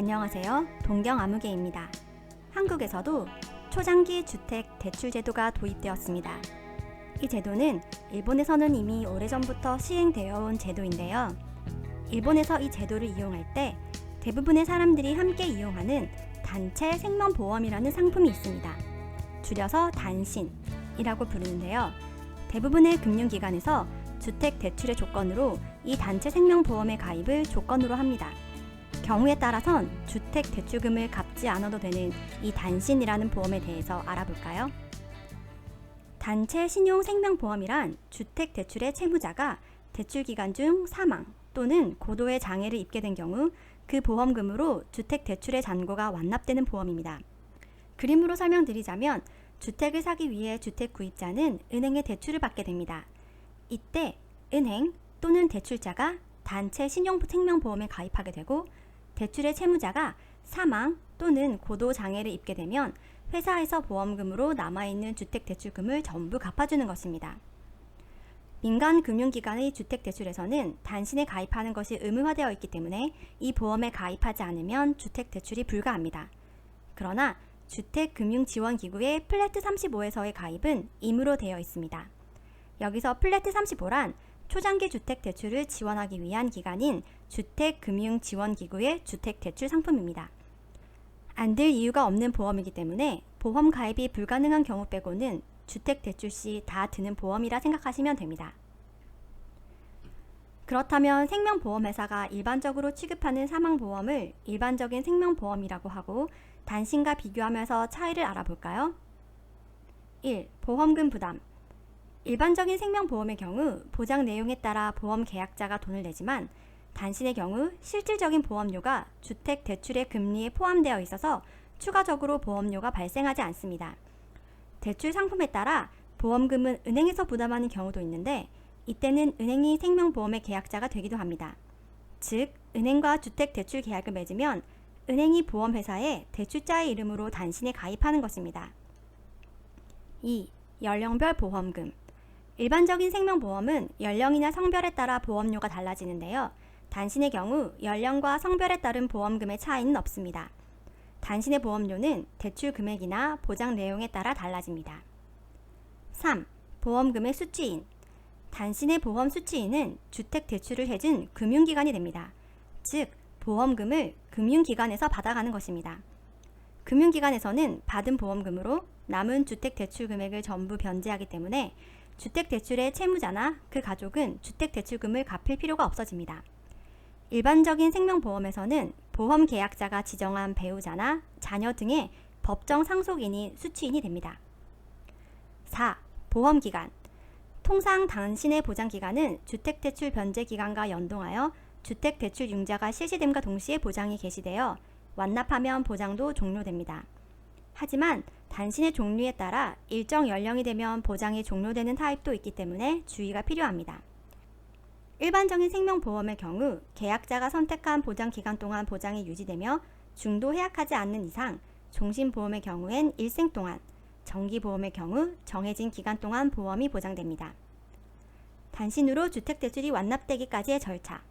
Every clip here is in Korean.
안녕하세요. 동경 아무개입니다. 한국에서도 초장기 주택 대출 제도가 도입되었습니다. 이 제도는 일본에서는 이미 오래전부터 시행되어 온 제도인데요. 일본에서 이 제도를 이용할 때 대부분의 사람들이 함께 이용하는 단체 생명보험이라는 상품이 있습니다. 줄여서 단신이라고 부르는데요. 대부분의 금융기관에서 주택 대출의 조건으로 이 단체 생명보험의 가입을 조건으로 합니다. 경우에 따라선 주택 대출금을 갚지 않아도 되는 이 단신이라는 보험에 대해서 알아볼까요? 단체 신용 생명보험이란 주택 대출의 채무자가 대출 기간 중 사망 또는 고도의 장애를 입게 된 경우 그 보험금으로 주택 대출의 잔고가 완납되는 보험입니다. 그림으로 설명드리자면 주택을 사기 위해 주택 구입자는 은행에 대출을 받게 됩니다. 이때 은행 또는 대출자가 단체 신용 생명보험에 가입하게 되고 대출의 채무자가 사망 또는 고도 장애를 입게 되면 회사에서 보험금으로 남아있는 주택 대출금을 전부 갚아주는 것입니다. 민간 금융기관의 주택 대출에서는 단신에 가입하는 것이 의무화되어 있기 때문에 이 보험에 가입하지 않으면 주택 대출이 불가합니다. 그러나 주택금융지원기구의 플래트 35에서의 가입은 임으로 되어 있습니다. 여기서 플래트 35란 초장기 주택 대출을 지원하기 위한 기관인 주택금융지원기구의 주택 대출 상품입니다. 안 들 이유가 없는 보험이기 때문에 보험 가입이 불가능한 경우 빼고는 주택 대출 시 다 드는 보험이라 생각하시면 됩니다. 그렇다면 생명보험회사가 일반적으로 취급하는 사망보험을 일반적인 생명보험이라고 하고 단신과 비교하면서 차이를 알아볼까요? 1. 보험금 부담 일반적인 생명보험의 경우 보장 내용에 따라 보험 계약자가 돈을 내지만 단신의 경우 실질적인 보험료가 주택 대출의 금리에 포함되어 있어서 추가적으로 보험료가 발생하지 않습니다. 대출 상품에 따라 보험금은 은행에서 부담하는 경우도 있는데 이때는 은행이 생명보험의 계약자가 되기도 합니다. 즉, 은행과 주택 대출 계약을 맺으면 은행이 보험회사에 대출자의 이름으로 단신에 가입하는 것입니다. 2. 연령별 보험금 일반적인 생명보험은 연령이나 성별에 따라 보험료가 달라지는데요. 단신의 경우 연령과 성별에 따른 보험금의 차이는 없습니다. 단신의 보험료는 대출 금액이나 보장 내용에 따라 달라집니다. 3. 보험금의 수취인 단신의 보험 수취인은 주택 대출을 해준 금융기관이 됩니다. 즉, 보험금을 금융기관에서 받아가는 것입니다. 금융기관에서는 받은 보험금으로 남은 주택 대출 금액을 전부 변제하기 때문에 주택 대출의 채무자나 그 가족은 주택 대출금을 갚을 필요가 없어집니다. 일반적인 생명보험에서는 보험 계약자가 지정한 배우자나 자녀 등의 법정 상속인이 수취인이 됩니다. 4. 보험기간 통상 당신의 보장기간은 주택대출 변제기간과 연동하여 주택대출 융자가 실시됨과 동시에 보장이 개시되어 완납하면 보장도 종료됩니다. 하지만 단신의 종류에 따라 일정 연령이 되면 보장이 종료되는 타입도 있기 때문에 주의가 필요합니다. 일반적인 생명보험의 경우 계약자가 선택한 보장 기간 동안 보장이 유지되며 중도 해약하지 않는 이상 종신보험의 경우엔 일생 동안, 정기보험의 경우 정해진 기간 동안 보험이 보장됩니다. 단신으로 주택대출이 완납되기까지의 절차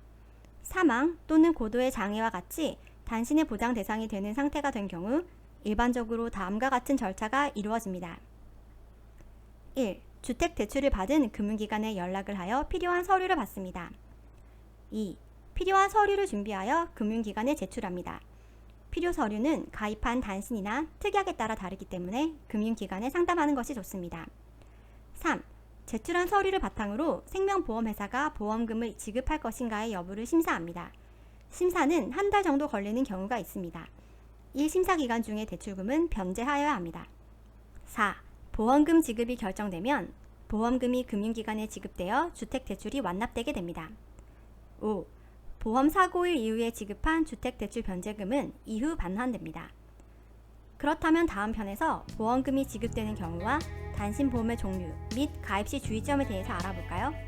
사망 또는 고도의 장애와 같이 단신의 보장 대상이 되는 상태가 된 경우 일반적으로 다음과 같은 절차가 이루어집니다. 1. 주택 대출을 받은 금융기관에 연락을 하여 필요한 서류를 받습니다. 2. 필요한 서류를 준비하여 금융기관에 제출합니다. 필요 서류는 가입한 단신이나 특약에 따라 다르기 때문에 금융기관에 상담하는 것이 좋습니다. 3. 제출한 서류를 바탕으로 생명보험회사가 보험금을 지급할 것인가의 여부를 심사합니다. 심사는 한 달 정도 걸리는 경우가 있습니다. 이 심사 기간 중에 대출금은 변제하여야 합니다. 4. 보험금 지급이 결정되면 보험금이 금융기관에 지급되어 주택대출이 완납되게 됩니다. 5. 보험 사고일 이후에 지급한 주택대출 변제금은 이후 반환됩니다. 그렇다면 다음 편에서 보험금이 지급되는 경우와 단신보험의 종류 및 가입 시 주의점에 대해서 알아볼까요?